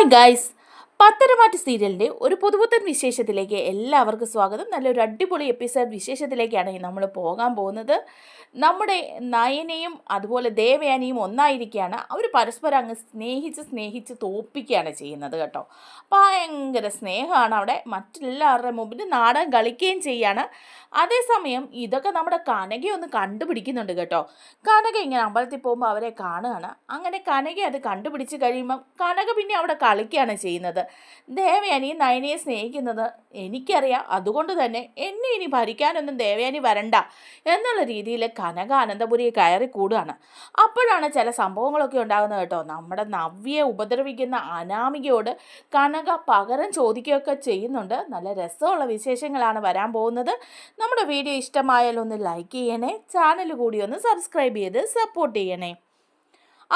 Hi guys, Patharamattu സീരിയലിന്റെ ഒരു പുതുപുത്തൻ വിശേഷത്തിലേക്ക് എല്ലാവർക്കും സ്വാഗതം. നല്ലൊരു അടിപൊളി എപ്പിസോഡ് വിശേഷത്തിലേക്കാണ് നമ്മൾ പോകാൻ പോകുന്നത്. നമ്മുടെ നയനയും അതുപോലെ ദേവയാനിയും ഒന്നായിരിക്കുകയാണ് അവർ പരസ്പരം അങ്ങ് സ്നേഹിച്ച് സ്നേഹിച്ച് തോപ്പിക്കുകയാണ് ചെയ്യുന്നത് കേട്ടോ. ഭയങ്കര സ്നേഹമാണ് അവിടെ. മറ്റെല്ലാവരുടെ മുമ്പിൽ നാടകം കളിക്കുകയും ചെയ്യാണ്. അതേസമയം ഇതൊക്കെ നമ്മുടെ കനകയൊന്ന് കണ്ടുപിടിക്കുന്നുണ്ട് കേട്ടോ. കനക ഇങ്ങനെ അമ്പലത്തിൽ പോകുമ്പോൾ അവരെ കാണുകയാണ്. അങ്ങനെ കനക അത് കണ്ടുപിടിച്ച് കഴിയുമ്പം കനക പിന്നെ അവിടെ കളിക്കുകയാണ് ചെയ്യുന്നത്. ദേവയാനി നയനയെ സ്നേഹിക്കുന്നത് എനിക്കറിയാം. അതുകൊണ്ട് തന്നെ എന്നെ ഇനി ഭരിക്കാനൊന്നും ദേവയാനി വരണ്ട എന്നുള്ള രീതിയിൽ കനക അനന്തപുരി കയറി കൂടുകയാണ്. അപ്പോഴാണ് ചില സംഭവങ്ങളൊക്കെ ഉണ്ടാകുന്നത് കേട്ടോ. നമ്മുടെ നവ്യെ ഉപദ്രവിക്കുന്ന അനാമികയോട് കനക പകരം ചോദിക്കുകയൊക്കെ ചെയ്യുന്നുണ്ട്. നല്ല രസമുള്ള വിശേഷങ്ങളാണ് വരാൻ പോകുന്നത്. നമ്മുടെ വീഡിയോ ഇഷ്ടമായാലൊന്ന് ലൈക്ക് ചെയ്യണേ. ചാനൽ കൂടി ഒന്ന് സബ്സ്ക്രൈബ് ചെയ്ത് സപ്പോർട്ട് ചെയ്യണേ.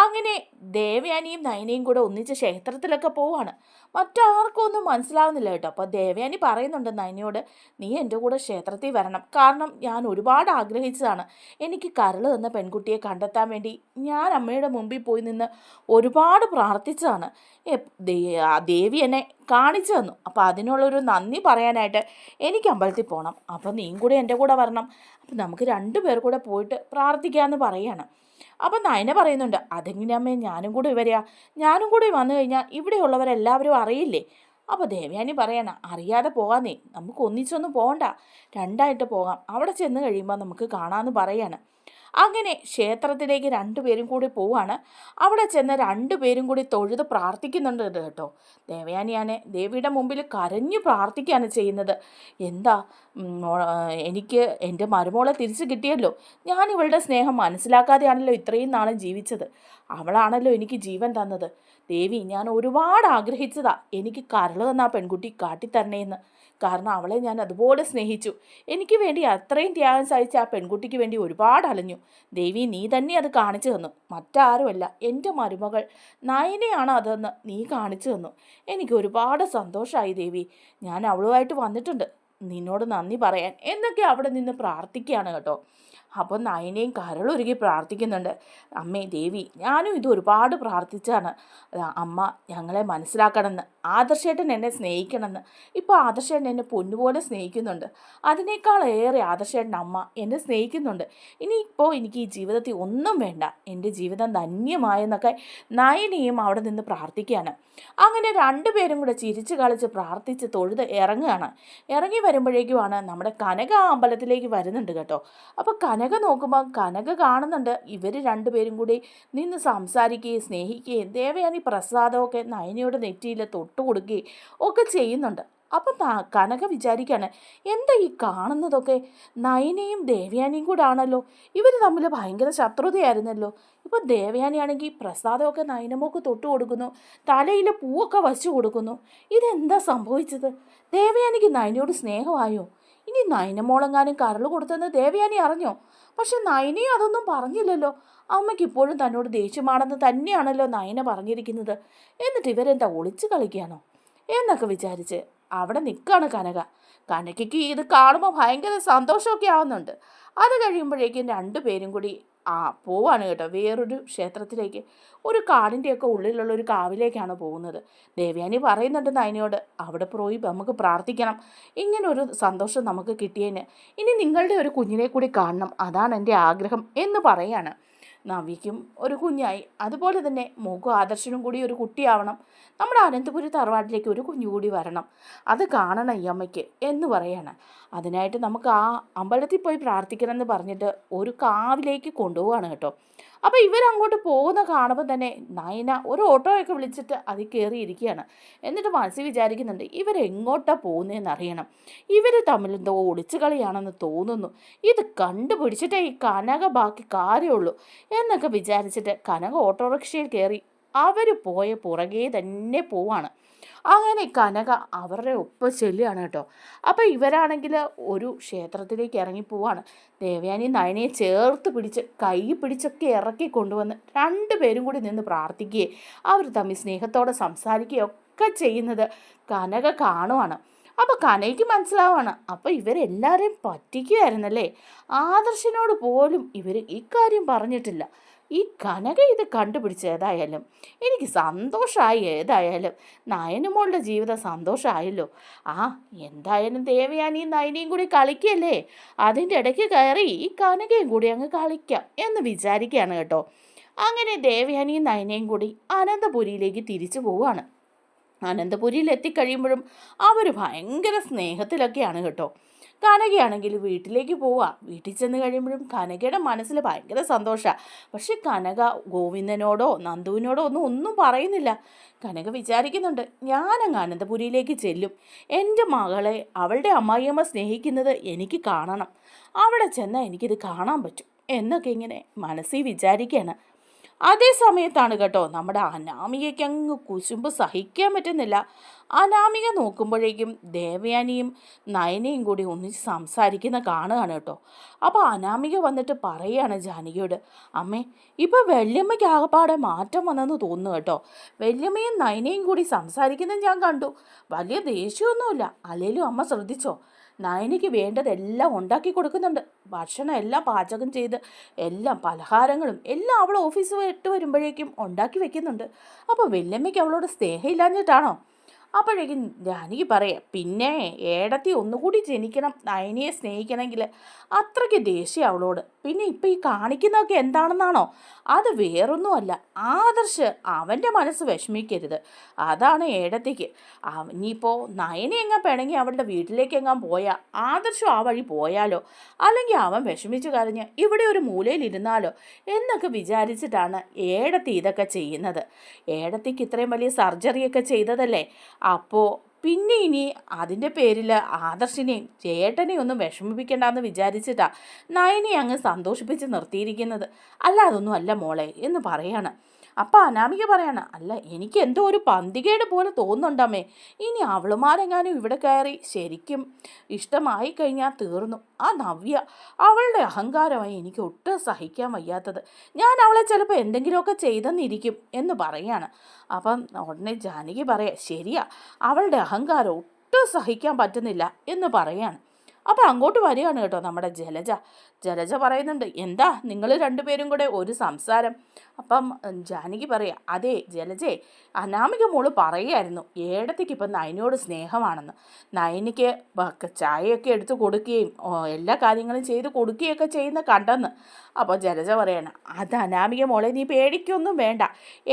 അങ്ങനെ ദേവയാനിയും നയനയും കൂടെ ഒന്നിച്ച് ക്ഷേത്രത്തിലൊക്കെ പോവാണ്. മറ്റാർക്കും ഒന്നും മനസ്സിലാവുന്നില്ല കേട്ടോ. അപ്പോൾ ദേവയാനി പറയുന്നുണ്ട് നയനയോട് നീ എന്റെ കൂടെ ക്ഷേത്രത്തിൽ വരണം. കാരണം ഞാൻ ഒരുപാട് ആഗ്രഹിച്ചതാണ്. എനിക്ക് കരൾ തന്ന പെൺകുട്ടിയെ കണ്ടെത്താൻ വേണ്ടി ഞാൻ അമ്മയുടെ മുമ്പിൽ പോയി നിന്ന് ഒരുപാട് പ്രാർത്ഥിച്ചതാണ്. ദേവി എന്നെ കാണിച്ചു തന്നു. അപ്പോൾ അതിനുള്ളൊരു നന്ദി പറയാനായിട്ട് എനിക്ക് അമ്പലത്തിൽ പോകണം അപ്പോൾ നീയും കൂടെ എന്റെ കൂടെ വരണം. അപ്പം നമുക്ക് രണ്ടു പേർ കൂടെ പോയിട്ട് പ്രാർത്ഥിക്കാമെന്ന് പറയാണ് അപ്പം നയന പറയുന്നുണ്ട് അതെങ്ങനെ അമ്മേ? ഞാനും കൂടി വരിക ഞാനും കൂടി വന്നു കഴിഞ്ഞാൽ ഇവിടെയുള്ളവരെല്ലാവരും അറിയില്ലേ? അപ്പോൾ ദേവയാനി പറയണ അറിയാതെ പോകാന്നേ. നമുക്ക് ഒന്നിച്ചൊന്നും പോകണ്ട രണ്ടായിട്ട് പോകാം. അവിടെ ചെന്ന് കഴിയുമ്പോൾ നമുക്ക് കാണാമെന്ന് പറയാണ്. അങ്ങനെ ക്ഷേത്രത്തിലേക്ക് രണ്ടുപേരും കൂടി പോവാണ്. അവിടെ ചെന്ന് രണ്ടുപേരും കൂടി തൊഴുത് പ്രാർത്ഥിക്കുന്നുണ്ട് കേട്ടോ. ദേവയാനിയാണ് ദേവിയുടെ മുമ്പിൽ കരഞ്ഞു പ്രാർത്ഥിക്കുകയാണ് ചെയ്യുന്നത്. എന്താ? എനിക്ക് എന്റെ മരുമോളെ തിരിച്ചു കിട്ടിയല്ലോ. ഞാൻ ഇവളുടെ സ്നേഹം മനസ്സിലാക്കാതെയാണല്ലോ ഇത്രയും നാളും ജീവിച്ചത്. അവളാണല്ലോ എനിക്ക് ജീവൻ തന്നത്. ദേവി ഞാൻ ഒരുപാട് ആഗ്രഹിച്ചതാ. എനിക്ക് കരൾ തന്ന ആ പെൺകുട്ടി കാട്ടിത്തരണേന്ന്. കാരണം അവളെ ഞാൻ അതുപോലെ സ്നേഹിച്ചു. എനിക്ക് വേണ്ടി അത്രയും ത്യാഗം സഹിച്ച ആ പെൺകുട്ടിക്ക് വേണ്ടി ഒരുപാട് അലഞ്ഞു. ദേവി നീ തന്നെ അത് കാണിച്ചു തന്നു. മറ്റാരുമല്ല. എന്റെ മരുമകൾ നയനയാണ് അതെന്ന് നീ കാണിച്ചു തന്നു. എനിക്ക് ഒരുപാട് സന്തോഷമായി ദേവി. ഞാൻ അവളുമായിട്ട് വന്നിട്ടുണ്ട്. നിന്നോട് നന്ദി പറയാൻ എന്നൊക്കെ അവിടെ നിന്ന് പ്രാർത്ഥിക്കുകയാണ് കേട്ടോ. അപ്പോൾ നയനയും കരളൊരുക്കി പ്രാർത്ഥിക്കുന്നുണ്ട്. അമ്മേ ദേവി ഞാനും ഇത് ഒരുപാട് പ്രാർത്ഥിച്ചാണ്. അമ്മ ഞങ്ങളെ മനസ്സിലാക്കണമെന്ന് ആദർശേട്ടൻ എന്നെ സ്നേഹിക്കണമെന്ന്. ഇപ്പോൾ ആദർശേട്ടൻ എന്നെ പൊന്നുപോലെ സ്നേഹിക്കുന്നുണ്ട്. അതിനേക്കാൾ ഏറെ ആദർശേട്ടൻ അമ്മ എന്നെ സ്നേഹിക്കുന്നുണ്ട്. ഇനിയിപ്പോൾ എനിക്ക് ഈ ജീവിതത്തിൽ ഒന്നും വേണ്ട. എന്റെ ജീവിതം ധന്യമായെന്നൊക്കെ നയനയും അവിടെ നിന്ന് പ്രാർത്ഥിക്കുകയാണ്. അങ്ങനെ രണ്ടുപേരും കൂടെ ചിരിച്ച് കളിച്ച് പ്രാർത്ഥിച്ച് തൊഴുത് ഇറങ്ങുകയാണ്. ഇറങ്ങി വരുമ്പോഴേക്കുമാണ് നമ്മുടെ കനക അമ്പലത്തിലേക്ക് വരുന്നുണ്ട് കേട്ടോ. അപ്പോൾ കനക നോക്കുമ്പോൾ കനക കാണുന്നുണ്ട്. ഇവർ രണ്ടുപേരും കൂടി നിന്ന് സംസാരിക്കുകയും സ്നേഹിക്കുകയും ദേവയാനി പ്രസാദമൊക്കെ നയനയുടെ നെറ്റിയിൽ തൊട്ട് കൊടുക്കുകയും ഒക്കെ ചെയ്യുന്നുണ്ട്. അപ്പം കനക വിചാരിക്കാണ് എന്താ ഈ കാണുന്നതൊക്കെ? നയനയും ദേവയാനിയും കൂടെ ആണല്ലോ ഇവർ തമ്മിൽ ഭയങ്കര ശത്രുതയായിരുന്നല്ലോ. ഇപ്പം ദേവയാനിയാണെങ്കിൽ പ്രസാദമൊക്കെ നയനമോക്ക് തൊട്ട് കൊടുക്കുന്നു തലയിൽ പൂവൊക്കെ വച്ചു കൊടുക്കുന്നു. ഇതെന്താ സംഭവിച്ചത്? ദേവയാനിക്ക് നയനയോട് സ്നേഹമായോ? ഇനി നയനമോളെങ്ങാനും കരൾ കൊടുത്തെന്ന് ദേവയാനി അറിഞ്ഞോ? പക്ഷെ നയനയും അതൊന്നും പറഞ്ഞില്ലല്ലോ. അമ്മയ്ക്ക് ഇപ്പോഴും തന്നോട് ദേഷ്യമാണെന്ന് തന്നെയാണല്ലോ നയന പറഞ്ഞിരിക്കുന്നത്. എന്നിട്ട് ഇവരെന്താ ഒളിച്ചു കളിക്കുകയാണോ എന്നൊക്കെ വിചാരിച്ച് അവിടെ നിൽക്കുകയാണ് കനക. കനകയ്ക്ക് ഇത് കാണുമ്പോൾ ഭയങ്കര സന്തോഷമൊക്കെ ആവുന്നുണ്ട്. അത് കഴിയുമ്പോഴേക്കും രണ്ടുപേരും കൂടി ആ പോവാണ് കേട്ടോ വേറൊരു ക്ഷേത്രത്തിലേക്ക്. ഒരു കാടിന്റെയൊക്കെ ഉള്ളിലുള്ള ഒരു കാവിലേക്കാണ് പോകുന്നത്. ദേവ്യാനി പറയുന്നുണ്ട് നയനയോട് അവിടെ പോയി നമുക്ക് പ്രാർത്ഥിക്കണം. ഇങ്ങനെ ഒരു സന്തോഷം നമുക്ക് കിട്ടിയതിന് ഇനി നിങ്ങളുടെ ഒരു കുഞ്ഞിനെ കൂടി കാണണം. അതാണ് എന്റെ ആഗ്രഹം എന്ന് പറയാണ്. നവിക്കും ഒരു കുഞ്ഞായി. അതുപോലെ തന്നെ മോക്കും ആദർശനും കൂടി ഒരു കുട്ടിയാവണം. നമ്മുടെ അനന്തപുരി തറവാട്ടിലേക്ക് ഒരു കുഞ്ഞു കൂടി വരണം. അത് കാണണം ഈ അമ്മയ്ക്ക് എന്ന് പറയാണ്. അതിനായിട്ട് നമുക്ക് ആ അമ്പലത്തിൽ പോയി പ്രാർത്ഥിക്കണം എന്ന് പറഞ്ഞിട്ട് ഒരു കാവിലേക്ക് കൊണ്ടുപോവാണ് കേട്ടോ. അപ്പോൾ ഇവരങ്ങോട്ട് പോകുന്ന കാണുമ്പോൾ തന്നെ നയന ഒരു ഓട്ടോയൊക്കെ വിളിച്ചിട്ട് അതിൽ കയറിയിരിക്കുകയാണ്. എന്നിട്ട് മനസ്സിൽ വിചാരിക്കുന്നുണ്ട് ഇവരെങ്ങോട്ടാണ് പോകുന്നതെന്ന് അറിയണം. ഇവർ തമ്മിൽ എന്തോ ഒളിച്ചു കളിയാണെന്ന് തോന്നുന്നു. ഇത് കണ്ടുപിടിച്ചിട്ടേ ഈ കനക ബാക്കി കാര്യമുള്ളൂ എന്നൊക്കെ വിചാരിച്ചിട്ട് കനക ഓട്ടോറിക്ഷയിൽ കയറി അവർ പോയ പുറകെ തന്നെ പോവാണ്. അങ്ങനെ കനക അവരുടെ ഒപ്പം ചെല്ലുകയാണ് കേട്ടോ. അപ്പോൾ ഇവരാണെങ്കിൽ ഒരു ക്ഷേത്രത്തിലേക്ക് ഇറങ്ങി പോവാണ്. ദേവയാനി നയനയെ ചേർത്ത് പിടിച്ച് കൈ പിടിച്ചൊക്കെ ഇറക്കി കൊണ്ടുവന്ന് രണ്ടുപേരും കൂടി നിന്ന് പ്രാർത്ഥിക്കുകയും അവർ തമ്മിൽ സ്നേഹത്തോടെ സംസാരിക്കുകയും ഒക്കെ ചെയ്യുന്നത് കനക കാണുവാണ്. അപ്പോൾ കനയ്ക്ക് മനസ്സിലാവാണ്. അപ്പോൾ ഇവരെല്ലാവരെയും പറ്റിക്കുകയായിരുന്നല്ലേ ആദർശനോട് പോലും ഇവർ ഇക്കാര്യം പറഞ്ഞിട്ടില്ല. ഈ കനക ഇത് കണ്ടുപിടിച്ച് ഏതായാലും? എനിക്ക് സന്തോഷമായി ഏതായാലും. നയനുമോളുടെ ജീവിതം സന്തോഷമായല്ലോ ആ എന്തായാലും ദേവയാനിയും നയനയും കൂടി കളിക്കല്ലേ? അതിന്റെ ഇടയ്ക്ക് കയറി ഈ കനകയും കൂടി അങ്ങ് കളിക്കാം എന്ന് വിചാരിക്കുകയാണ് കേട്ടോ. അങ്ങനെ ദേവയാനിയും നയനയും കൂടി അനന്തപുരിയിലേക്ക് തിരിച്ചു പോവുകയാണ്. അനന്തപുരിയിൽ എത്തിക്കഴിയുമ്പോഴും അവർ ഭയങ്കര സ്നേഹത്തിലൊക്കെയാണ് കേട്ടോ. കനകയാണെങ്കിൽ വീട്ടിലേക്ക് പോവുക വീട്ടിൽ ചെന്ന് കഴിയുമ്പോഴും കനകയുടെ മനസ്സിൽ ഭയങ്കര സന്തോഷമാണ് പക്ഷെ കനക ഗോവിന്ദനോടോ നന്ദുവിനോടോ ഒന്നും ഒന്നും പറയുന്നില്ല. കനക വിചാരിക്കുന്നുണ്ട് ഞാനങ്ങ് അനന്തപുരിയിലേക്ക് ചെല്ലും. എന്റെ മകളെ അവളുടെ അമ്മായിയമ്മ സ്നേഹിക്കുന്നത് എനിക്ക് കാണണം. അവിടെ ചെന്നാൽ എനിക്കിത് കാണാൻ പറ്റും. എന്നൊക്കെ ഇങ്ങനെ മനസ്സിൽ വിചാരിക്കുകയാണ് അതേ സമയത്താണ് കേട്ടോ നമ്മുടെ അനാമികയ്ക്ക് അങ്ങ് കുശുമ്പ് സഹിക്കാൻ പറ്റുന്നില്ല. അനാമിക നോക്കുമ്പോഴേക്കും ദേവയാനിയും നയനയും കൂടി ഒന്നിച്ച് സംസാരിക്കുന്ന കാണുകയാണ് കേട്ടോ. അപ്പോൾ അനാമിക വന്നിട്ട് പറയുകയാണ് ജാനകിയോട് അമ്മേ ഇപ്പോൾ വല്യമ്മയ്ക്ക് ആകപ്പാടെ മാറ്റം വന്നെന്ന് തോന്നുന്നു കേട്ടോ. വല്യമ്മയും നയനയും കൂടി സംസാരിക്കുന്നത് ഞാൻ കണ്ടു. വലിയ ദേഷ്യമൊന്നുമില്ല. അല്ലേലും അമ്മ ശ്രദ്ധിച്ചോ? നയനിക്ക് വേണ്ടതെല്ലാം ഉണ്ടാക്കി കൊടുക്കുന്നുണ്ട്. ഭക്ഷണം എല്ലാം പാചകം ചെയ്ത് എല്ലാം പലഹാരങ്ങളും എല്ലാം അവൾ ഓഫീസ് വിട്ട് വരുമ്പോഴേക്കും ഉണ്ടാക്കി വെക്കുന്നുണ്ട്. അപ്പോൾ വല്യമ്മയ്ക്ക് അവളോട് സ്നേഹമില്ലാഞ്ഞിട്ടാണോ? അപ്പോഴേക്കും ജാനകി പറയാം പിന്നെ ഏടത്തി ഒന്നുകൂടി ജനിക്കണം നയനിയെ സ്നേഹിക്കണമെങ്കിൽ അത്രയ്ക്ക് ദേഷ്യം അവളോട്. പിന്നെ ഇപ്പം ഈ കാണിക്കുന്നതൊക്കെ എന്താണെന്നാണോ? അത് വേറൊന്നുമല്ല ആദർശ് അവന്റെ മനസ്സ് വിഷമിക്കരുത്. അതാണ് ഏടത്തിക്ക്. ഇനിയിപ്പോൾ നയനെ എങ്ങാൻ പിണങ്ങി അവളുടെ വീട്ടിലേക്ക് എങ്ങാൻ പോയാൽ ആദർശം ആ വഴി പോയാലോ? അല്ലെങ്കിൽ അവൻ വിഷമിച്ചു കരഞ്ഞ് ഇവിടെ ഒരു മൂലയിൽ ഇരുന്നാലോ? എന്നൊക്കെ വിചാരിച്ചിട്ടാണ് ഏടത്തി ഇതൊക്കെ ചെയ്യുന്നത്. ഏടത്തിക്ക് ഇത്രയും വലിയ സർജറിയൊക്കെ ചെയ്തതല്ലേ? അപ്പോൾ പിന്നെ ഇനി അതിന്റെ പേരിൽ ആദർശിനെയും ചേട്ടനെയും ഒന്നും വിഷമിപ്പിക്കണ്ടെന്ന് വിചാരിച്ചിട്ടാ നയനെ അങ്ങ് സന്തോഷിപ്പിച്ച് നിർത്തിയിരിക്കുന്നത്. അല്ല അതൊന്നും അല്ല മോളെ എന്ന് പറയാണ്. അപ്പം അനാമിക പറയാണ് അല്ല എനിക്ക് എന്തോ ഒരു പന്തികേട് പോലെ തോന്നുന്നുണ്ടമ്മേ. ഇനി അവളുമാരെങ്ങാനും ഇവിടെ കയറി ശരിക്കും ഇഷ്ടമായി കഴിഞ്ഞാൽ തീർന്നു. ആ നവ്യ അവളുടെ അഹങ്കാരമായി എനിക്ക് ഒട്ടും സഹിക്കാൻ വയ്യാത്തത്. ഞാൻ അവളെ ചിലപ്പോൾ എന്തെങ്കിലുമൊക്കെ ചെയ്തെന്നിരിക്കും എന്ന് പറയാണ്. അപ്പം ഉടനെ ജാനകി പറയാം ശരിയാ അവളുടെ അഹങ്കാരം ഒട്ടും സഹിക്കാൻ പറ്റുന്നില്ല എന്ന് പറയാണ്. അപ്പം അങ്ങോട്ട് വരികയാണ് കേട്ടോ നമ്മുടെ ജലജ. ജലജ പറയുന്നുണ്ട് എന്താ നിങ്ങൾ രണ്ടുപേരും കൂടെ ഒരു സംസാരം? അപ്പം ജാനകി പറയാ അതെ ജലജേ അനാമിക മോൾ പറയുമായിരുന്നു ഏടത്തേക്ക് ഇപ്പം നയനോട് സ്നേഹമാണെന്ന്. നയനിക്ക് ചായയൊക്കെ എടുത്ത് കൊടുക്കുകയും എല്ലാ കാര്യങ്ങളും ചെയ്ത് കൊടുക്കുകയൊക്കെ ചെയ്യുന്ന കണ്ടെന്ന്. അപ്പോൾ ജലജ പറയാണ് അത് അനാമിക മോളെ നീ പേടിക്കൊന്നും വേണ്ട.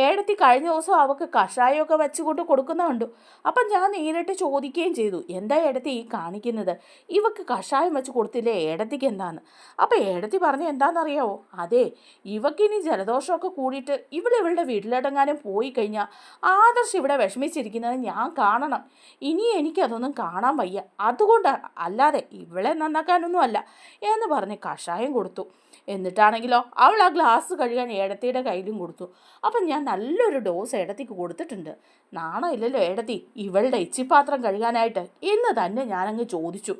ഏടത്തി കഴിഞ്ഞ ദിവസം അവൾക്ക് കഷായമൊക്കെ വെച്ചുകൊണ്ട് കൊടുക്കുന്ന കണ്ടു അപ്പം ഞാൻ നേരിട്ട് ചോദിക്കുകയും ചെയ്തു എന്താ ഏടത്തി ഈ കാണിക്കുന്നത്? ഇവക്ക് കഷായം വെച്ച് കൊടുത്തില്ലേ? ഏടത്തിക്ക് എന്താന്ന്? അപ്പം ഏടത്തി പറഞ്ഞ എന്താണെന്നറിയാവോ അതെ ഇവക്കിനി ജലദോഷമൊക്കെ കൂടിയിട്ട് ഇവിടെ ഇവളുടെ വീട്ടിലെടെങ്ങാനും പോയി കഴിഞ്ഞാൽ ആദർശ് ഇവിടെ വിഷമിച്ചിരിക്കുന്നത് ഞാൻ കാണണം. ഇനി എനിക്കതൊന്നും കാണാൻ വയ്യ. അതുകൊണ്ടാണ് അല്ലാതെ ഇവളെ നന്നാക്കാനൊന്നും അല്ല എന്ന് പറഞ്ഞ് കഷായം കൊടുത്തു. എന്നിട്ടാണെങ്കിലോ അവൾ ആ ഗ്ലാസ് കഴുകാൻ ഏടത്തിയുടെ കയ്യിലും കൊടുത്തു. അപ്പം ഞാൻ നല്ലൊരു ഡോസ് ഏടത്തിക്ക് കൊടുത്തിട്ടുണ്ട്. നാണമില്ലല്ലോ ഏടത്തി ഇവളുടെ ഇച്ചിപ്പാത്രം കഴുകാനായിട്ട്. എന്ന് തന്നെ ഞാനങ്ങ് ചോദിച്ചു.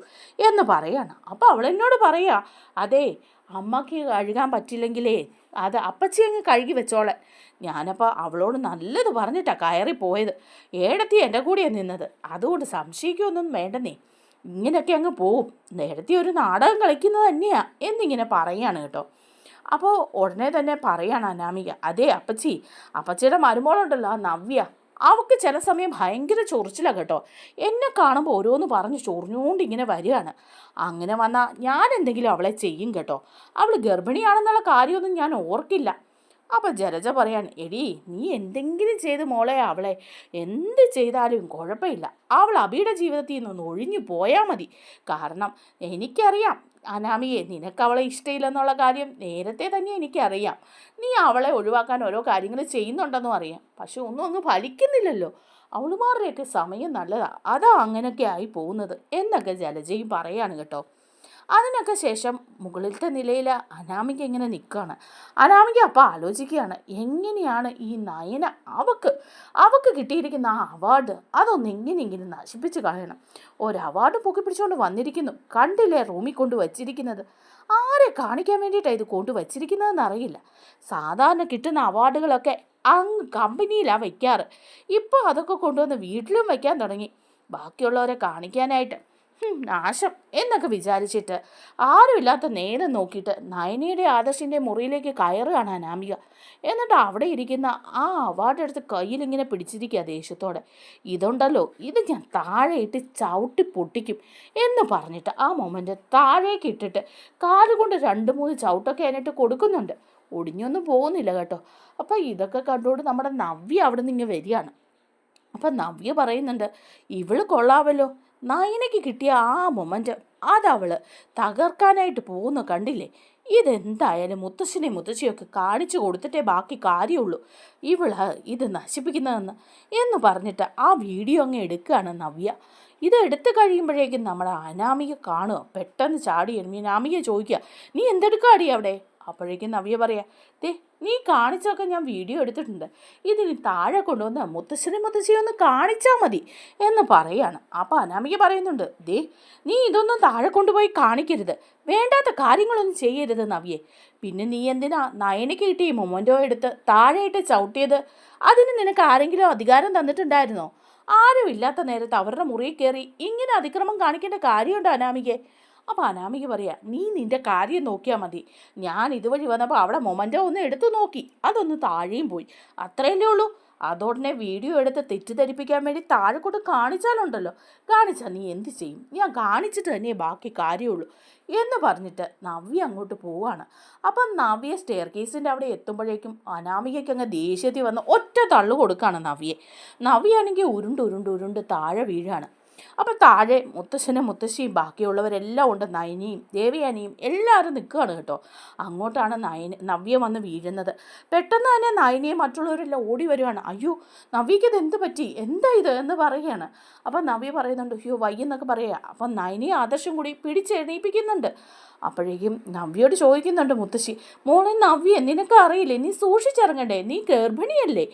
എന്ന് പറയാണ്. അപ്പോൾ അവൾ എന്നോട് പറയാ അതെ അമ്മയ്ക്ക് കഴുകാൻ പറ്റില്ലെങ്കിലേ അത് അപ്പച്ചി അങ്ങ് കഴുകി വെച്ചോളെ. ഞാനപ്പോൾ അവളോട് നല്ലത് പറഞ്ഞിട്ടാണ് കയറി പോയത് ഏടത്തി എന്റെ കൂടെയാണ് നിന്നത്. അതുകൊണ്ട് സംശയിക്കൊന്നും വേണ്ടെന്നേ. ഇങ്ങനെയൊക്കെ അങ്ങ് പോവും. നേരത്തെ ഒരു നാടകം കളിക്കുന്നത് തന്നെയാ എന്നിങ്ങനെ പറയാണ് കേട്ടോ. അപ്പോൾ ഉടനെ തന്നെ പറയാണ് അനാമിക അതേ അപ്പച്ചി അപ്പച്ചിയുടെ മരുമോളുണ്ടല്ലോ നവ്യ. അവൾക്ക് ചില സമയം ഭയങ്കര ചൊറിച്ചിലാണ് കേട്ടോ. എന്നെ കാണുമ്പോൾ ഓരോന്ന് പറഞ്ഞ് ചൊറിഞ്ഞുകൊണ്ട് ഇങ്ങനെ വരികയാണ്. അങ്ങനെ വന്നാൽ ഞാൻ എന്തെങ്കിലും അവളെ ചെയ്യും കേട്ടോ. അവൾ ഗർഭിണിയാണെന്നുള്ള കാര്യമൊന്നും ഞാൻ ഓർക്കില്ല. അപ്പം ജലജ പറയാൻ എടി നീ എന്തെങ്കിലും ചെയ്ത് മോളെ അവളെ എന്ത് ചെയ്താലും കുഴപ്പമില്ല. അവൾ അബിയുടെ ജീവിതത്തിൽ നിന്നൊന്ന് ഒഴിഞ്ഞു പോയാൽ മതി. കാരണം എനിക്കറിയാം അനാമിയെ നിനക്ക് അവളെ ഇഷ്ടമില്ലെന്നുള്ള കാര്യം നേരത്തെ തന്നെ എനിക്കറിയാം. നീ അവളെ ഒഴിവാക്കാൻ ഓരോ കാര്യങ്ങൾ ചെയ്യുന്നുണ്ടെന്നും അറിയാം. പക്ഷെ ഒന്നും ഒന്നും ഫലിക്കുന്നില്ലല്ലോ. അവളുമാരുടെയൊക്കെ സമയം നല്ലതാണ് അതാ അങ്ങനെയൊക്കെ ആയി പോകുന്നത് എന്നൊക്കെ ജലജയും പറയാണ് കേട്ടോ. അതിനൊക്കെ ശേഷം മുകളിലത്തെ നിലയിൽ അനാമിക ഇങ്ങനെ നിൽക്കുകയാണ്. അനാമിക അപ്പോൾ ആലോചിക്കുകയാണ് എങ്ങനെയാണ് ഈ നയന അവക്ക് അവക്ക് കിട്ടിയിരിക്കുന്ന ആ അവാർഡ് അതൊന്ന് എങ്ങനെയെങ്കിലും നശിപ്പിച്ച് കളയണം. ഒരു അവാർഡ് പൊക്കി പിടിച്ചുകൊണ്ട് വന്നിരിക്കുന്നു. കണ്ടില്ലേ റൂമിൽ കൊണ്ട് വച്ചിരിക്കുന്നത്? ആരെ കാണിക്കാൻ വേണ്ടിയിട്ടാണ് ഇത് കൊണ്ട് വച്ചിരിക്കുന്നതെന്ന് അറിയില്ല. സാധാരണ കിട്ടുന്ന അവാർഡുകളൊക്കെ അങ്ങ് കമ്പനിയിലാണ് വയ്ക്കാറ്. ഇപ്പോൾ അതൊക്കെ കൊണ്ടുവന്ന് വീട്ടിലും വയ്ക്കാൻ തുടങ്ങി. ബാക്കിയുള്ളവരെ കാണിക്കാനായിട്ട്. നാശം എന്നൊക്കെ വിചാരിച്ചിട്ട് ആരുമില്ലാത്ത നേരം നോക്കിയിട്ട് നയനയുടെ ആദർശിന്റെ മുറിയിലേക്ക് കയറുകയാണ് അനാമിക. എന്നിട്ട് അവിടെ ഇരിക്കുന്ന ആ അവാർഡ് എടുത്ത് കയ്യിലിങ്ങനെ പിടിച്ചിരിക്കുക ദേഷ്യത്തോടെ. ഇതുണ്ടല്ലോ ഇത് ഞാൻ താഴെ ഇട്ട് ചവിട്ടി പൊട്ടിക്കും എന്ന് പറഞ്ഞിട്ട് ആ മൊമെന്റ് താഴേക്ക് ഇട്ടിട്ട് കാലുകൊണ്ട് രണ്ട് മൂന്ന് ചവിട്ടൊക്കെ അതിനിട്ട് കൊടുക്കുന്നുണ്ട്. ഒടിഞ്ഞൊന്നും പോകുന്നില്ല കേട്ടോ. അപ്പോൾ ഇതൊക്കെ കണ്ടുകൊണ്ട് നമ്മുടെ നവ്യ അവിടെ നിന്ന് ഇങ്ങനെ വരികയാണ്. അപ്പം നവ്യ പറയുന്നുണ്ട് ഇവൾ കൊള്ളാവല്ലോ നയനയ്ക്ക് കിട്ടിയ ആ മൊമെന്റം അതവൾ തകർക്കാനായിട്ട് പോകുന്ന കണ്ടില്ലേ? ഇതെന്തായാലും മുത്തശ്ശനെ മുത്തശ്ശിയൊക്കെ കാണിച്ചു കൊടുത്തിട്ടേ ബാക്കി കാര്യമുള്ളൂ. ഇവൾ ഇത് നശിപ്പിക്കുന്നതെന്ന് എന്ന് പറഞ്ഞിട്ട് ആ വീഡിയോ അങ്ങ് എടുക്കുകയാണ് നവ്യ. ഇത് എടുത്തു കഴിയുമ്പോഴേക്കും നമ്മുടെ അനാമിക കാണുക. പെട്ടെന്ന് ചാടി അനാമിക ചോദിക്കുക നീ എന്തെടുക്കാടി അവിടെ? അപ്പോഴേക്കും നവ്യ പറയാ ദേ നീ കാണിച്ചൊക്കെ ഞാൻ വീഡിയോ എടുത്തിട്ടുണ്ട്. ഇതിന് താഴെ കൊണ്ടുവന്ന് മുത്തശ്ശനെ മുത്തശ്ശിയെ ഒന്ന് കാണിച്ചാൽ മതി എന്ന് പറയാണ്. അപ്പോൾ അനാമിക പറയുന്നുണ്ട് ദേ നീ ഇതൊന്നും താഴെ കൊണ്ടുപോയി കാണിക്കരുത്. വേണ്ടാത്ത കാര്യങ്ങളൊന്നും ചെയ്യരുത് നവ്യെ. പിന്നെ നീ എന്തിനാ നയനയ്ക്ക് കിട്ടി മൊമന്റോ എടുത്ത് താഴെയിട്ട് ചവിട്ടിയത്? അതിന് നിനക്ക് ആരെങ്കിലും അധികാരം തന്നിട്ടുണ്ടായിരുന്നോ? ആരും ഇല്ലാത്ത നേരത്ത് അവരുടെ മുറിയിൽ കയറി ഇങ്ങനെ അതിക്രമം കാണിക്കേണ്ട കാര്യമുണ്ടോ അനാമികെ? അപ്പോൾ അനാമിക പറയാ നീ നിന്റെ കാര്യം നോക്കിയാൽ മതി. ഞാൻ ഇതുവഴി വന്നപ്പോൾ അവിടെ മൊമന്റോ ഒന്ന് എടുത്തു നോക്കി. അതൊന്ന് താഴെയും പോയി. അത്രയല്ലേ ഉള്ളൂ. അതോടനെ വീഡിയോ എടുത്ത് തെറ്റിദ്ധരിപ്പിക്കാൻ വേണ്ടി താഴെ കാണിച്ചാലുണ്ടല്ലോ. കാണിച്ചാൽ നീ എന്ത് ചെയ്യും? ഞാൻ കാണിച്ചിട്ട് തന്നെ ബാക്കി കാര്യമുള്ളൂ. എന്ന് പറഞ്ഞിട്ട് നവ്യ അങ്ങോട്ട് പോവാണ്. അപ്പം നവ്യ സ്റ്റെയർ കേസിന്റെ അവിടെ എത്തുമ്പോഴേക്കും അനാമികയ്ക്ക് അങ്ങ് ദേഷ്യത്തിൽ വന്ന് ഒറ്റ തള്ളു കൊടുക്കുകയാണ് നവ്യെ നവ്യാണെങ്കിൽ ഉരുണ്ട് ഉരുണ്ട് ഉരുണ്ട് താഴെ വീഴാണ്. അപ്പോൾ താഴെ മുത്തശ്ശനും മുത്തശ്ശിയും ബാക്കിയുള്ളവരെല്ലാം ഉണ്ട് നയനിയും ദേവിയാനിയും എല്ലാവരും നിൽക്കുകയാണ് കേട്ടോ. അങ്ങോട്ടാണ് നയന നവ്യ വന്ന് വീഴുന്നത്. പെട്ടെന്ന് തന്നെ നയനിയും മറ്റുള്ളവരെല്ലാം ഓടി വരുവാണ്. അയ്യോ നവ്യയ്ക്ക് ഇത് എന്ത് പറ്റി? എന്താ ഇത് എന്ന് പറയുകയാണ്. അപ്പോൾ നവ്യ പറയുന്നുണ്ട് അയ്യോ വയ്യെന്നൊക്കെ പറയുക. അപ്പം നയനിയും ആദർശം കൂടി പിടിച്ചെണീപ്പിക്കുന്നുണ്ട്. അപ്പോഴേക്കും നവ്യോട് ചോദിക്കുന്നുണ്ട് മുത്തശ്ശി മോളെ നവ്യ നിനക്ക് അറിയില്ലേ? നീ സൂക്ഷിച്ചിറങ്ങണ്ടേ? നീ ഗർഭിണിയല്ലേ?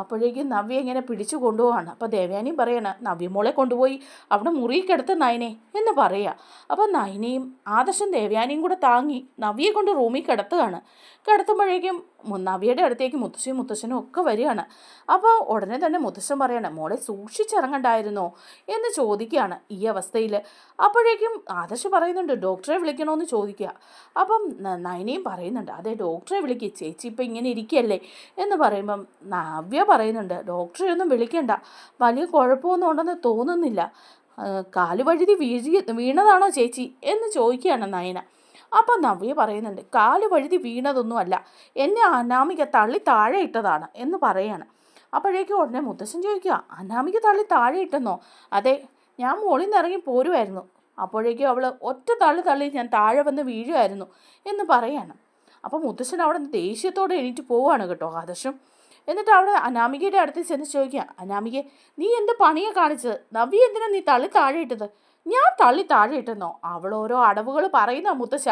അപ്പോഴേക്കും നവ്യ ഇങ്ങനെ പിടിച്ചു കൊണ്ടുപോവാണ്. അപ്പോൾ ദേവയാനി പറയണ നവ്യ മോളെ കൊണ്ടുപോയി അവിടെ മുറിയിൽ കിടത്ത് നയനെ എന്ന് പറയുക അപ്പോൾ നയനയും ആദർശം ദേവയാനിയും കൂടെ താങ്ങി നവിയെ കൊണ്ട് റൂമിൽ കിടത്തുകയാണ്. കിടത്തുമ്പോഴേക്കും നവ്യയുടെ അടുത്തേക്ക് മുത്തശ്ശിയും മുത്തശ്ശനും ഒക്കെ വരികയാണ്. അപ്പോൾ ഉടനെ തന്നെ മുത്തശ്ശൻ പറയാണ് മോളെ സൂക്ഷിച്ചിറങ്ങണ്ടായിരുന്നോ എന്ന് ചോദിക്കുകയാണ് ഈ അവസ്ഥയിൽ അപ്പോഴേക്കും ആദർശ് പറയുന്നുണ്ട് ഡോക്ടറെ വിളിക്കണമെന്ന് ചോദിക്കുക. അപ്പം നയനയും പറയുന്നുണ്ട് അതെ ഡോക്ടറെ വിളിക്കുക ചേച്ചി ഇപ്പം ഇങ്ങനെ ഇരിക്കുകയല്ലേ എന്ന് പറയുമ്പം നവ്യ പറയുന്നുണ്ട് ഡോക്ടറെ ഒന്നും വിളിക്കണ്ട വലിയ കുഴപ്പമൊന്നും ഉണ്ടെന്ന് തോന്നുന്നില്ല. കാലുവഴുതി കാൽ വഴുതി വീഴി വീണതാണോ ചേച്ചി? എന്ന് ചോദിക്കുകയാണ് നയന. അപ്പം നവ്യ പറയുന്നുണ്ട് കാൽ വഴുതി വീണതൊന്നും അല്ല എന്നെ അനാമിക തള്ളി താഴെ ഇട്ടതാണ് എന്ന് പറയാണ്. അപ്പോഴേക്കും ഉടനെ മുത്തശ്ശൻ ചോദിക്കുക അനാമിക തള്ളി താഴെ ഇട്ടെന്നോ? അതെ ഞാൻ മുകളിൽ നിന്ന് ഇറങ്ങി പോരുമായിരുന്നു അപ്പോഴേക്കും അവൾ ഒറ്റ തള്ളി തള്ളി ഞാൻ താഴെ വന്ന് വീഴുമായിരുന്നു എന്ന് പറയാണ്. അപ്പോൾ മുത്തശ്ശൻ അവിടെ നിന്ന് ദേഷ്യത്തോടെ എണീറ്റ് പോവുകയാണ് കേട്ടോ ആദർശം. എന്നിട്ട് അവിടെ അനാമികയുടെ അടുത്ത് ചെന്ന് ചോദിക്കുക അനാമികെ നീ എന്ത് പണിയെ കാണിച്ചത്? നവ്യ എന്തിനാ നീ തള്ളി താഴെ ഇട്ടത്? ഞാൻ തള്ളി താഴെ ഇട്ടെന്നോ? അവൾ ഓരോ അടവുകൾ പറയുന്ന മുത്തശ്ശ.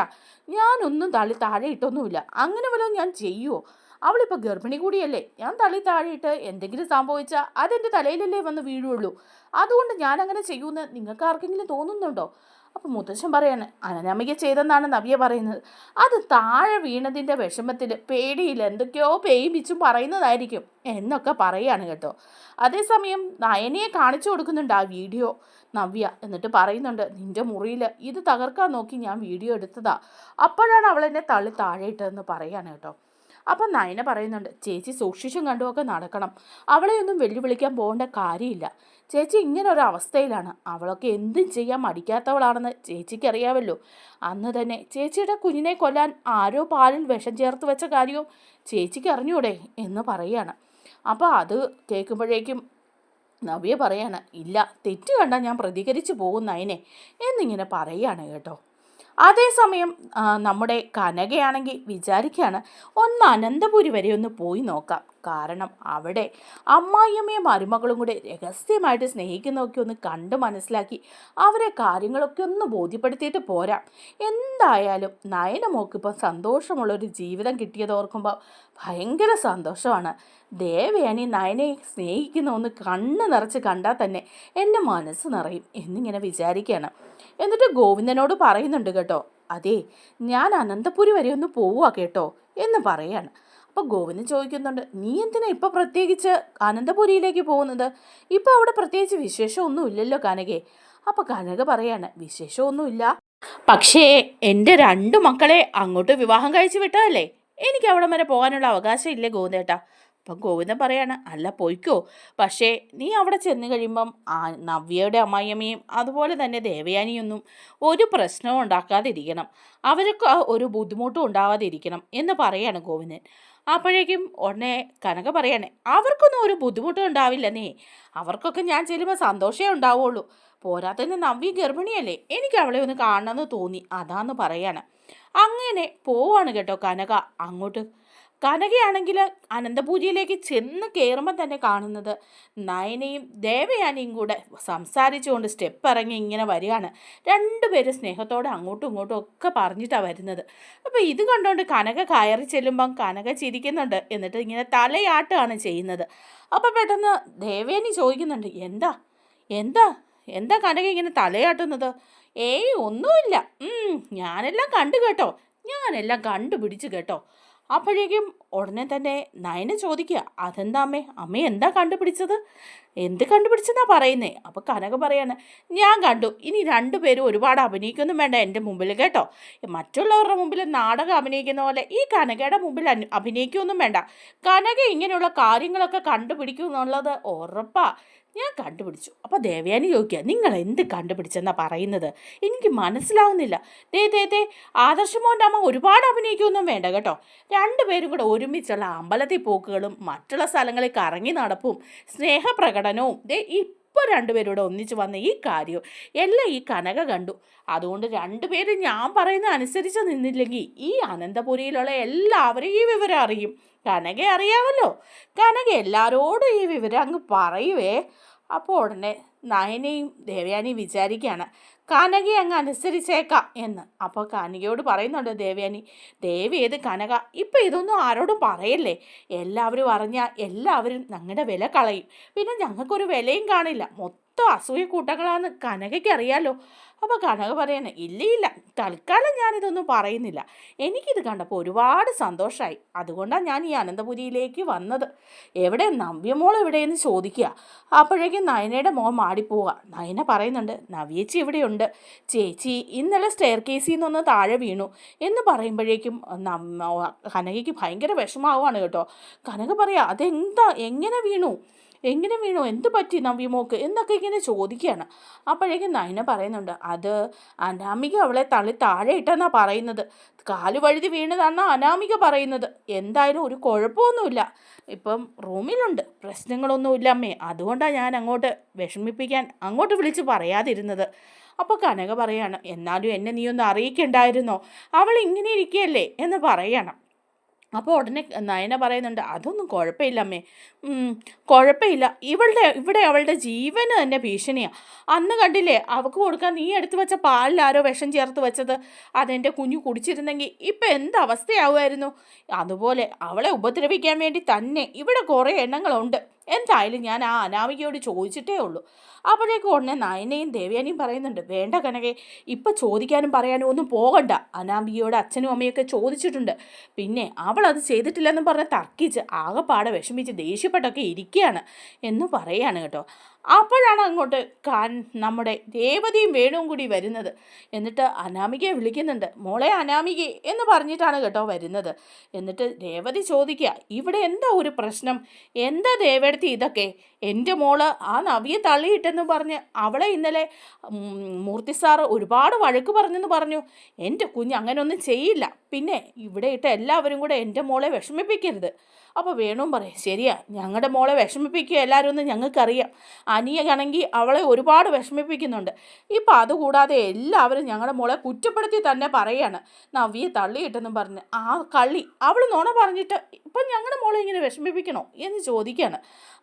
ഞാനൊന്നും തള്ളി താഴെ ഇട്ടൊന്നുമില്ല. അങ്ങനെ വല്ലതും ഞാൻ ചെയ്യുമോ അവളിപ്പോൾ ഗർഭിണി കൂടിയല്ലേ? ഞാൻ തള്ളി താഴെയിട്ട് എന്തെങ്കിലും സംഭവിച്ചാൽ അതെന്റെ തലയിലല്ലേ വന്ന് വീഴുള്ളൂ. അതുകൊണ്ട് ഞാൻ അങ്ങനെ ചെയ്യുമെന്ന് നിങ്ങൾക്ക് ആർക്കെങ്കിലും തോന്നുന്നുണ്ടോ? അപ്പം മുത്തശ്ശൻ പറയാണ് അനനമിക ചെയ്തെന്നാണ് നവ്യ പറയുന്നത്. അത് താഴെ വീണതിന്റെ വിഷമത്തിൽ പേടിയിൽ എന്തൊക്കെയോ പേയിപ്പിച്ചും പറയുന്നതായിരിക്കും എന്നൊക്കെ പറയാണ് കേട്ടോ. അതേസമയം നയനയെ കാണിച്ചു കൊടുക്കുന്നുണ്ട് ആ വീഡിയോ. നവ്യ എന്നിട്ട് പറയുന്നുണ്ട് നിന്റെ മുറിയിൽ ഇത് തകർക്കാൻ നോക്കി ഞാൻ വീഡിയോ എടുത്തതാ. അപ്പോഴാണ് അവൾ എന്നെ തള്ളി താഴെ ഇട്ടതെന്ന് കേട്ടോ. അപ്പം നയന പറയുന്നുണ്ട് ചേച്ചി സൂക്ഷിച്ചും കണ്ടുമൊക്കെ നടക്കണം. അവളെ ഒന്നും വെല്ലുവിളിക്കാൻ പോകേണ്ട കാര്യമില്ല. ചേച്ചി ഇങ്ങനെ ഒരു അവസ്ഥയിലാണ് അവളൊക്കെ എന്തും ചെയ്യാൻ മടിക്കാത്തവളാണെന്ന് ചേച്ചിക്ക് അറിയാമല്ലോ അന്ന് തന്നെ ചേച്ചിയുടെ കുഞ്ഞിനെ കൊല്ലാൻ ആരോ പാലിൽ വിഷം ചേർത്ത് വെച്ച കാര്യവും ചേച്ചിക്ക് അറിഞ്ഞൂടെ എന്ന് പറയാണ്. അപ്പോൾ അത് കേൾക്കുമ്പോഴേക്കും നവ്യ പറയാണ് ഇല്ല തെറ്റ് കണ്ടാൽ ഞാൻ പ്രതികരിച്ചു പോകും നയനെ എന്നിങ്ങനെ പറയാണ് കേട്ടോ. അതേസമയം നമ്മുടെ കനകയാണെങ്കിൽ വിചാരിക്കുകയാണ് ഒന്ന് അനന്തപുരി വരെ ഒന്ന് പോയി നോക്കാം. കാരണം അവിടെ അമ്മായിയമ്മയും മരുമകളും കൂടെ രഹസ്യമായിട്ട് സ്നേഹിക്കുന്നതൊക്കെ ഒന്ന് കണ്ട് മനസ്സിലാക്കി അവരെ കാര്യങ്ങളൊക്കെ ഒന്ന് ബോധ്യപ്പെടുത്തിയിട്ട് പോരാ. എന്തായാലും നയന മോക്കിപ്പോൾ സന്തോഷമുള്ളൊരു ജീവിതം കിട്ടിയത് ഓർക്കുമ്പോൾ ഭയങ്കര സന്തോഷമാണ്. ദേവയാനി നയനെ സ്നേഹിക്കുന്ന ഒന്ന് കണ്ണ് നിറച്ച് കണ്ടാൽ തന്നെ എന്റെ മനസ്സ് നിറയും എന്നിങ്ങനെ വിചാരിക്കുകയാണ്. എന്നിട്ട് ഗോവിന്ദനോട് പറയുന്നുണ്ട് കേട്ടോ അതെ ഞാൻ അനന്തപുരി വരെ ഒന്ന് പോവുക കേട്ടോ എന്ന് പറയാണ്. അപ്പോൾ ഗോവിന്ദൻ ചോദിക്കുന്നുണ്ട് നീ എന്തിനാ ഇപ്പോൾ പ്രത്യേകിച്ച് അനന്തപുരിയിലേക്ക് പോകുന്നത്? ഇപ്പം അവിടെ പ്രത്യേകിച്ച് വിശേഷമൊന്നും ഇല്ലല്ലോ കനകെ. അപ്പോൾ കനക പറയാണ് വിശേഷമൊന്നുമില്ല. പക്ഷേ എന്റെ രണ്ട് മക്കളെ അങ്ങോട്ട് വിവാഹം കഴിച്ചു വിട്ടതല്ലേ? എനിക്ക് അവിടം വരെ പോകാനുള്ള അവകാശം ഇല്ലേ ഗോവിന്ദേട്ടാ? അപ്പം ഗോവിന്ദൻ പറയാണ് അല്ല പോയിക്കോ. പക്ഷേ നീ അവിടെ ചെന്ന് കഴിയുമ്പം ആ നവ്യയുടെ അമ്മായിയമ്മയും അതുപോലെ തന്നെ ദേവയാനിയൊന്നും ഒരു പ്രശ്നവും ഉണ്ടാക്കാതിരിക്കണം. അവർക്ക് ഒരു ബുദ്ധിമുട്ടും ഉണ്ടാവാതിരിക്കണം എന്ന് പറയാണ് ഗോവിന്ദൻ. അപ്പോഴേക്കും ഉടനെ കനക പറയണേ അവർക്കൊന്നും ഒരു ബുദ്ധിമുട്ടും ഉണ്ടാവില്ല നീ. അവർക്കൊക്കെ ഞാൻ ചെല്ലുമ്പോൾ സന്തോഷമേ ഉണ്ടാവുള്ളൂ. പോരാത്തതിന് നവ്യ ഗർഭിണിയല്ലേ. എനിക്ക് അവളെ ഒന്ന് കാണണമെന്ന് തോന്നി. അതാന്ന് പറയാണ്. അങ്ങനെ പോവാണ് കേട്ടോ കനക. അങ്ങോട്ട് കനകയാണെങ്കിൽ അനന്തപൂജയിലേക്ക് ചെന്ന് കയറുമ്പോൾ തന്നെ കാണുന്നത് നയനയും ദേവയാനിയും കൂടെ സംസാരിച്ചുകൊണ്ട് സ്റ്റെപ്പ് ഇറങ്ങി ഇങ്ങനെ വരികയാണ്. രണ്ടുപേരും സ്നേഹത്തോടെ അങ്ങോട്ടും ഇങ്ങോട്ടും ഒക്കെ പറഞ്ഞിട്ടാണ് വരുന്നത്. അപ്പോൾ ഇത് കണ്ടുകൊണ്ട് കനക കയറി ചെല്ലുമ്പം കനക ചിരിക്കുന്നുണ്ട്. എന്നിട്ട് ഇങ്ങനെ തലയാട്ടാണ് ചെയ്യുന്നത്. അപ്പോൾ പെട്ടെന്ന് ദേവയാനി ചോദിക്കുന്നുണ്ട് എന്താ? എന്താ? എന്താ കനക ഇങ്ങനെ തലയാട്ടുന്നത്? ഏയ് ഒന്നുമില്ല. ഞാനെല്ലാം കണ്ടു കേട്ടോ. ഞാനെല്ലാം കണ്ടുപിടിച്ചു കേട്ടോ. അപ്പോഴേക്കും ഉടനെ തന്നെ നയന ചോദിക്കുക അതെന്താ അമ്മേ? അമ്മ എന്താ കണ്ടുപിടിച്ചത്? എന്ത് കണ്ടുപിടിച്ചെന്നാ പറയുന്നേ? അപ്പോൾ കനക പറയാണ് ഞാൻ കണ്ടു. ഇനി രണ്ടുപേരും ഒരുപാട് അഭിനയിക്കൊന്നും വേണ്ട എന്റെ മുമ്പിൽ കേട്ടോ. മറ്റുള്ളവരുടെ മുമ്പിൽ നാടകം അഭിനയിക്കുന്ന പോലെ ഈ കനകയുടെ മുമ്പിൽ അഭിനയിക്കൊന്നും വേണ്ട. കനക ഇങ്ങനെയുള്ള കാര്യങ്ങളൊക്കെ കണ്ടുപിടിക്കും എന്നുള്ളത് ഉറപ്പാ. ഞാൻ കണ്ടുപിടിച്ചു. അപ്പോൾ ദേവയാനി ചോദിക്കുക നിങ്ങൾ എന്ത് കണ്ടുപിടിച്ചെന്നാണ് പറയുന്നത്? എനിക്ക് മനസ്സിലാവുന്നില്ല. ദേ ദേ ദേ ആദർശമോന്റെ അമ്മ ഒരുപാട് അഭിനയിക്കൊന്നും വേണ്ട കേട്ടോ. രണ്ടുപേരും കൂടെ ഒരുമിച്ചുള്ള അമ്പലത്തിൽ പോക്കുകളും മറ്റുള്ള സ്ഥലങ്ങളിൽ കറങ്ങി നടപ്പും സ്നേഹപ്രകടനവും ദേ ഇപ്പോൾ രണ്ടുപേരും കൂടെ ഒന്നിച്ച് വന്ന ഈ കാര്യവും എല്ലാം ഈ കനക കണ്ടു. അതുകൊണ്ട് രണ്ടുപേരും ഞാൻ പറയുന്ന അനുസരിച്ച് നിന്നില്ലെങ്കിൽ ഈ അനന്തപുരിയിലുള്ള എല്ലാവരും ഈ വിവരം അറിയും. കനക അറിയാമല്ലോ. കനക എല്ലാവരോടും ഈ വിവരം അങ്ങ് പറയുവേ. അപ്പോൾ ഉടനെ നയനയും ദേവയാനിയും വിചാരിക്കുകയാണ് കനകയെ അങ്ങ് അനുസരിച്ചേക്കാം എന്ന്. അപ്പോൾ കനകയോട് പറയുന്നുണ്ട് ദേവയാനി ദേവി ഏത് കനക? ഇപ്പം ഇതൊന്നും ആരോടും പറയല്ലേ? എല്ലാവരും അറിഞ്ഞാൽ എല്ലാവരും ഞങ്ങളുടെ വില കളയും. പിന്നെ ഞങ്ങൾക്കൊരു വിലയും കാണില്ല. മൊത്തം അസൂയ കൂട്ടങ്ങളാണെന്ന് കനകയ്ക്ക് അറിയാലോ. അപ്പോൾ കനക പറയണ ഇല്ല ഇല്ല തൽക്കാലം ഞാനിതൊന്നും പറയുന്നില്ല. എനിക്കിത് കണ്ടപ്പോൾ ഒരുപാട് സന്തോഷമായി അതുകൊണ്ടാണ് ഞാൻ ഈ അനന്തപുരിയിലേക്ക് വന്നത്. എവിടെ നവ്യമോൾ എവിടെയെന്ന് ചോദിക്കുക അപ്പോഴേക്കും നയനയുടെ മോൻ മാടിപ്പോവുക നയന പറയുന്നുണ്ട് നവ്യേച്ചി ഇവിടെയുണ്ട്. ചേച്ചി ഇന്നലെ സ്റ്റെയർ കേസിൽ നിന്നൊന്ന് താഴെ വീണു. എന്ന് പറയുമ്പോഴേക്കും കനകയ്ക്ക് ഭയങ്കര വിഷമാവുകയാണ് കേട്ടോ. കനക പറയാ അതെന്താ? എങ്ങനെ വീണു? എങ്ങനെ വീണു? എന്ത് പറ്റി നവ്യമോക്ക് എന്നൊക്കെ ഇങ്ങനെ ചോദിക്കുകയാണ്. അപ്പോഴേക്കും നയന പറയുന്നുണ്ട് അത് അനാമിക അവളെ തള്ളി താഴെ ഇട്ടെന്നാ പറയുന്നത്. കാൽ വഴുതി വീണതാണെന്നാ അനാമിക പറയുന്നത്. എന്തായാലും ഒരു കുഴപ്പമൊന്നുമില്ല. ഇപ്പം റൂമിലുണ്ട്. പ്രശ്നങ്ങളൊന്നുമില്ല അമ്മേ. അതുകൊണ്ടാണ് ഞാൻ അങ്ങോട്ട് വിഷമിപ്പിക്കാൻ അങ്ങോട്ട് വിളിച്ച് പറയാതിരുന്നത്. അപ്പോൾ കനക പറയാണ് എന്നാലും എന്നെ നീ ഒന്ന് അറിയിക്കണ്ടായിരുന്നോ? അവൾ ഇങ്ങനെ ഇരിക്കുകയല്ലേ? എന്ന് പറയണം. അപ്പോൾ ഉടനെ നയന പറയുന്നുണ്ട് അതൊന്നും കുഴപ്പമില്ല അമ്മേ. കുഴപ്പമില്ല. ഇവളുടെ ഇവിടെ അവളുടെ ജീവന് തന്നെ ഭീഷണിയാണ് അന്ന് കണ്ടില്ലേ അവൾക്ക് കൊടുക്കാൻ നീ എടുത്തു വെച്ച പാലിൽ ആരോ വിഷം ചേർത്ത് വെച്ചത്? അതെന്റെ കുഞ്ഞു കുടിച്ചിരുന്നെങ്കിൽ ഇപ്പം എന്ത് അവസ്ഥയാവുമായിരുന്നു? അതുപോലെ അവളെ ഉപദ്രവിക്കാൻ വേണ്ടി തന്നെ ഇവിടെ കുറേ എണ്ണങ്ങളുണ്ട്. എന്തായാലും ഞാൻ ആ അനാമികയോട് ചോദിച്ചിട്ടേ ഉള്ളൂ. അപ്പോഴേക്കും ഉടനെ നയനയും ദേവയാനിയും പറയുന്നുണ്ട് വേണ്ട കനകെ ഇപ്പം ചോദിക്കാനും പറയാനും ഒന്നും പോകണ്ട. അനാമികയോട് അച്ഛനും അമ്മയൊക്കെ ചോദിച്ചിട്ടുണ്ട്. പിന്നെ അവൾ അത് ചെയ്തിട്ടില്ലെന്ന് പറഞ്ഞ് തർക്കിച്ച് ആകെപ്പാടെ വിഷമിച്ച് ദേഷ്യപ്പെട്ടൊക്കെ ഇരിക്കുകയാണ് എന്ന് പറയാണ് കേട്ടോ. അപ്പോഴാണ് അങ്ങോട്ട് കാൻ നമ്മുടെ രേവതിയും വേണുവും കൂടി വരുന്നത്. എന്നിട്ട് അനാമികയെ വിളിക്കുന്നുണ്ട്. മോളെ അനാമികെ എന്ന് പറഞ്ഞിട്ടാണ് കേട്ടോ വരുന്നത്. എന്നിട്ട് രേവതി ചോദിക്കുക ഇവിടെ എന്താ ഒരു പ്രശ്നം? എന്താ ദേവേടത്തി ഇതൊക്കെ? എന്റെ മോൾ ആ നവിയെ തള്ളിയിട്ടെന്ന് പറഞ്ഞ് അവളെ ഇന്നലെ മൂർത്തി സാറ് ഒരുപാട് വഴക്ക് പറഞ്ഞെന്ന് പറഞ്ഞു. എന്റെ കുഞ്ഞ് അങ്ങനെയൊന്നും ചെയ്യില്ല. പിന്നെ ഇവിടെ ഇട്ട് എല്ലാവരും കൂടെ എന്റെ മോളെ വിഷമിപ്പിക്കരുത്. അപ്പോൾ വേണു പറയും ശരിയാ ഞങ്ങളുടെ മോളെ വിഷമിപ്പിക്കുക എല്ലാവരും എന്ന് ഞങ്ങൾക്കറിയാം. അനിയാണെങ്കിൽ അവളെ ഒരുപാട് വിഷമിപ്പിക്കുന്നുണ്ട്. ഇപ്പം അതുകൂടാതെ എല്ലാവരും ഞങ്ങളുടെ മോളെ കുറ്റപ്പെടുത്തി തന്നെ പറയാണ്. നവ്യെ തള്ളിയിട്ടെന്നും പറഞ്ഞ് ആ കള്ളി അവൾ നോണ പറഞ്ഞിട്ട് ഇപ്പം ഞങ്ങളുടെ മോളെ ഇങ്ങനെ വിഷമിപ്പിക്കണോ? എന്ന് ചോദിക്കുകയാണ്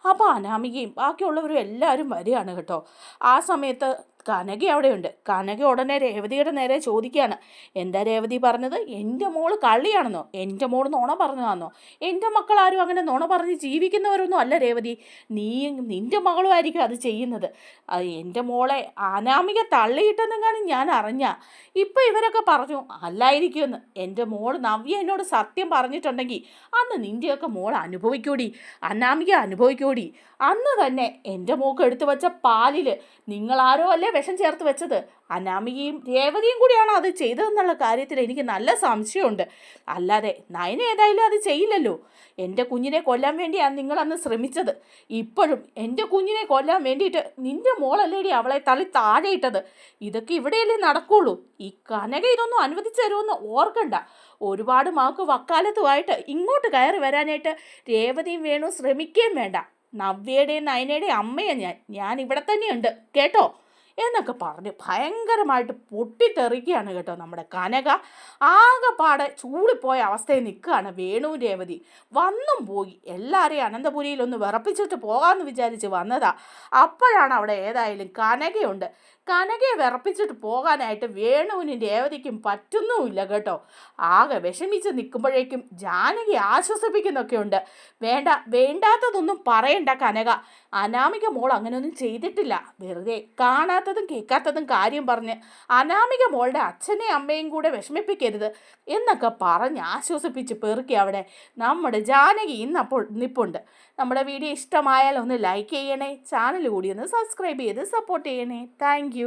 അപ്പോൾ അനാമികയും ബാക്കിയുള്ളവരും എല്ലാവരും വരികയാണ് കേട്ടോ. ആ സമയത്ത് കനക അവിടെയുണ്ട്. കനക ഉടനെ രേവതിയുടെ നേരെ ചോദിക്കുകയാണ്. എന്താ രേവതി പറഞ്ഞത്? എന്റെ മോൾ കള്ളിയാണെന്നോ? എന്റെ മോൾ നുണ പറഞ്ഞതാണെന്നോ എന്റെ മക്കൾ ആരും അങ്ങനെ നോണ പറഞ്ഞ് ജീവിക്കുന്നവരൊന്നും അല്ല രേവതി. നീ നിന്റെ മകളും ആയിരിക്കും അത് ചെയ്യുന്നത്. എന്റെ മോളെ അനാമിക തള്ളിയിട്ടെന്നെങ്ങാനും ഞാൻ അറിഞ്ഞ. ഇപ്പം ഇവരൊക്കെ പറഞ്ഞു അല്ലായിരിക്കുമെന്ന്. എന്റെ മോൾ നവ്യ എന്നോട് സത്യം പറഞ്ഞിട്ടുണ്ടെങ്കിൽ അന്ന് നിന്റെയൊക്കെ മോൾ അനുഭവിക്കൂടി. അനാമിക അനുഭവിക്കൂടി. അന്ന് തന്നെ എന്റെ മോക്ക് എടുത്തു വച്ച പാലിൽ നിങ്ങളാരോ അല്ലേ വിഷം ചേർത്ത് വെച്ചത്. അനാമികയും രേവതിയും കൂടിയാണോ അത് ചെയ്തതെന്നുള്ള കാര്യത്തിൽ എനിക്ക് നല്ല സംശയമുണ്ട്. അല്ലാതെ നയന ഏതായാലും അത് ചെയ്യില്ലല്ലോ. എന്റെ കുഞ്ഞിനെ കൊല്ലാൻ വേണ്ടിയാണ് നിങ്ങളന്ന് ശ്രമിച്ചത്. ഇപ്പോഴും എന്റെ കുഞ്ഞിനെ കൊല്ലാൻ വേണ്ടിയിട്ട് നിന്റെ മോളല്ലേടി അവളെ തള്ളി താഴെ ഇട്ടത് ഇതൊക്കെ ഇവിടെയല്ലേ നടക്കുള്ളൂ. ഈ കനക ഇതൊന്നും അനുവദിച്ചു തരുമെന്ന് ഓർക്കണ്ട. ഒരുപാട് മാക്ക് വക്കാലത്തുമായിട്ട് ഇങ്ങോട്ട് കയറി വരാനായിട്ട് രേവതിയും വേണു ശ്രമിക്കുകയും വേണ്ട. നവ്യയുടെയും നയനയുടെയും അമ്മയാണ് ഞാൻ. ഞാൻ ഇവിടെ തന്നെയുണ്ട്. കേട്ടോ? എന്നൊക്കെ പറഞ്ഞ് ഭയങ്കരമായിട്ട് പൊട്ടിത്തെറിക്കുകയാണ് കേട്ടോ നമ്മുടെ കനക. ആകെപ്പാടെ ചൂളിപ്പോയ അവസ്ഥയിൽ നിൽക്കുകയാണ് വേണു രേവതി. വന്നും പോയി. എല്ലാവരെയും അനന്തപുരിയിൽ ഒന്ന് വിറപ്പിച്ചിട്ട് പോകാമെന്ന് വിചാരിച്ച് വന്നതാ. അപ്പോഴാണ് അവിടെ ഏതായാലും കനകയുണ്ട്. കനകയെ വിറപ്പിച്ചിട്ട് പോകാനായിട്ട് വേണുവിനും രേവതിക്കും പറ്റുന്നുമില്ല കേട്ടോ. ആകെ വിഷമിച്ച് നിൽക്കുമ്പോഴേക്കും ജാനകി ആശ്വസിപ്പിക്കുന്നൊക്കെ ഉണ്ട്. വേണ്ട വേണ്ടാത്തതൊന്നും പറയണ്ട കനക. അനാമിക മോൾ അങ്ങനെയൊന്നും ചെയ്തിട്ടില്ല. വെറുതെ കാണാത്തതും കേൾക്കാത്തതും കാര്യം പറഞ്ഞ് അനാമിക മോളുടെ അച്ഛനെയും അമ്മയും കൂടെ വിഷമിപ്പിക്കരുത് എന്നൊക്കെ പറഞ്ഞ് ആശ്വസിപ്പിച്ച് പെറുക്കി അവിടെ നമ്മുടെ ജാനകി ഇന്നപ്പോൾ നിപ്പുണ്ട്. നമ്മുടെ വീഡിയോ ഇഷ്ടമായാൽ ഒന്ന് ലൈക്ക് ചെയ്യണേ ചാനൽ കൂടി ഒന്ന് സബ്സ്ക്രൈബ് ചെയ്ത് സപ്പോർട്ട് ചെയ്യണേ. താങ്ക്